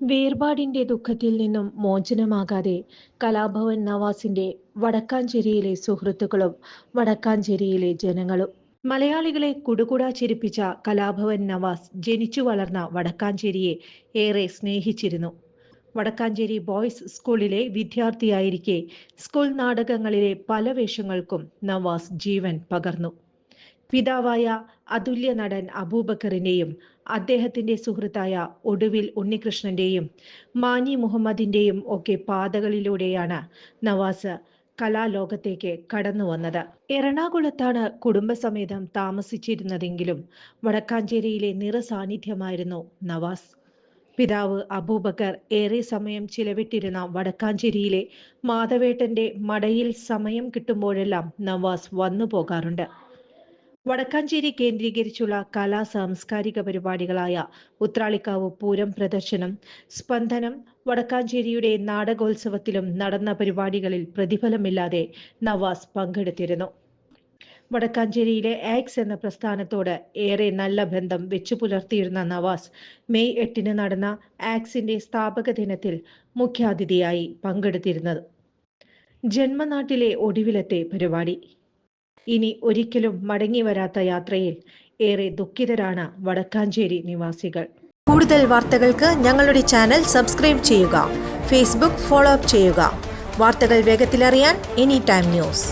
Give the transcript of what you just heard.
വേർപാടിന്റെ ദുഃഖത്തിൽ നിന്നും മോചനമാകാതെ കലാഭവൻ നവാസിന്റെ വടക്കാഞ്ചേരിയിലെ സുഹൃത്തുക്കളും വടക്കാഞ്ചേരിയിലെ ജനങ്ങളും. മലയാളികളെ കുടുകുടാ ചിരിപ്പിച്ച കലാഭവൻ നവാസ് ജനിച്ചു വളർന്ന വടക്കാഞ്ചേരിയെ ഏറെ സ്നേഹിച്ചിരുന്നു. വടക്കാഞ്ചേരി ബോയ്സ് സ്കൂളിലെ വിദ്യാർത്ഥിയായിരിക്കെ സ്കൂൾ നാടകങ്ങളിലെ പല വേഷങ്ങൾക്കും നവാസ് ജീവൻ പകർന്നു. പിതാവായ അതുല്യ നടൻ അബൂബക്കറിന്റെയും അദ്ദേഹത്തിന്റെ സുഹൃത്തായ ഒടുവിൽ ഉണ്ണികൃഷ്ണന്റെയും മാനി മുഹമ്മദിന്റെയും ഒക്കെ പാതകളിലൂടെയാണ് നവാസ് കലാലോകത്തേക്ക് കടന്നു വന്നത്. എറണാകുളത്താണ് കുടുംബസമേതം താമസിച്ചിരുന്നതെങ്കിലും വടക്കാഞ്ചേരിയിലെ നിറസാന്നിധ്യമായിരുന്നു നവാസ്. പിതാവ് അബൂബക്കർ ഏറെ സമയം ചിലവിട്ടിരുന്ന വടക്കാഞ്ചേരിയിലെ മാധവേട്ടന്റെ മടയിൽ സമയം കിട്ടുമ്പോഴെല്ലാം നവാസ് വന്നു പോകാറുണ്ട് വടക്കാഞ്ചേരി കേന്ദ്രീകരിച്ചുള്ള കലാ സാംസ്കാരിക പരിപാടികളായ ഉത്രാളിക്കാവ് പൂരം പ്രദർശനം സ്പന്ദനം വടക്കാഞ്ചേരിയുടെ നാടകോത്സവത്തിലും നടന്ന പരിപാടികളിൽ പ്രതിഫലമില്ലാതെ നവാസ് പങ്കെടുത്തിരുന്നു. വടക്കാഞ്ചേരിയിലെ ആക്സ് എന്ന പ്രസ്ഥാനത്തോട് ഏറെ നല്ല ബന്ധം വെച്ചു പുലർത്തിയിരുന്ന നവാസ് മെയ് എട്ടിന് നടന്ന ആക്സിന്റെ സ്ഥാപക ദിനത്തിൽ മുഖ്യാതിഥിയായി പങ്കെടുത്തിരുന്നത്. ജന്മനാട്ടിലെ ഒടുവിലത്തെ പരിപാടി. ഇനി ഒരിക്കലും മടങ്ങി വരാത്ത യാത്രയിൽ ഏറെ ദുഃഖിതരാണ് വടക്കാഞ്ചേരി നിവാസികൾ. കൂടുതൽ വാർത്തകൾക്ക് ഞങ്ങളുടെ ചാനൽ സബ്സ്ക്രൈബ് ചെയ്യുക ഫേസ്ബുക്ക് ഫോളോ അപ്പ് ചെയ്യുക. വാർത്തകൾ വേഗത്തിലറിയാൻ എനി ടൈം ന്യൂസ്.